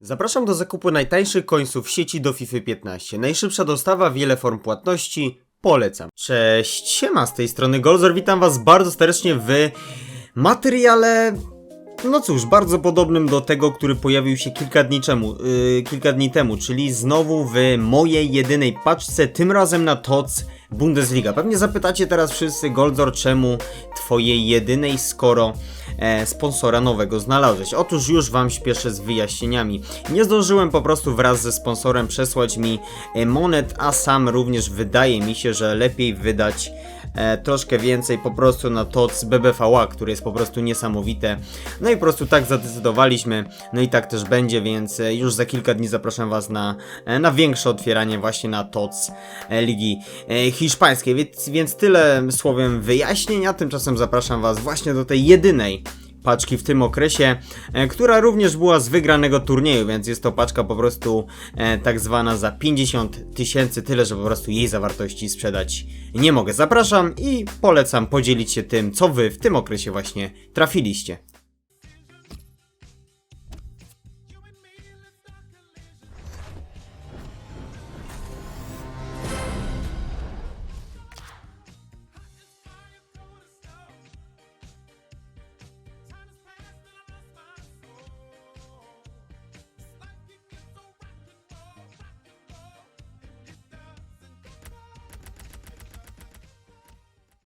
Zapraszam do zakupu najtańszych końców w sieci do FIFA 15. Najszybsza dostawa, wiele form płatności. Polecam. Cześć, siema, z tej strony Golzor. Witam was bardzo serdecznie w materiale... No cóż, bardzo podobnym do tego, który pojawił się kilka dni, czemu, yy, kilka dni temu, czyli znowu w mojej jedynej paczce, tym razem na TOC Bundesliga. Pewnie zapytacie teraz wszyscy, Goldzor, czemu twojej jedynej, skoro e, sponsora nowego znalazłeś? Otóż już wam śpieszę z wyjaśnieniami. Nie zdążyłem po prostu wraz ze sponsorem przesłać mi e, monet, a sam również wydaje mi się, że lepiej wydać e, troszkę więcej po prostu na TOC BBVA, które jest po prostu niesamowite. No i po prostu tak zadecydowaliśmy, no i tak też będzie, więc e, już za kilka dni zapraszam Was na, e, na większe otwieranie właśnie na TOC Ligi Hiszpańskiej, więc, więc tyle słowem wyjaśnienia, tymczasem zapraszam Was właśnie do tej jedynej paczki w tym okresie, e, która również była z wygranego turnieju, więc jest to paczka po prostu e, tak zwana za 50 tysięcy, tyle że po prostu jej zawartości sprzedać nie mogę. Zapraszam i polecam podzielić się tym, co wy w tym okresie właśnie trafiliście.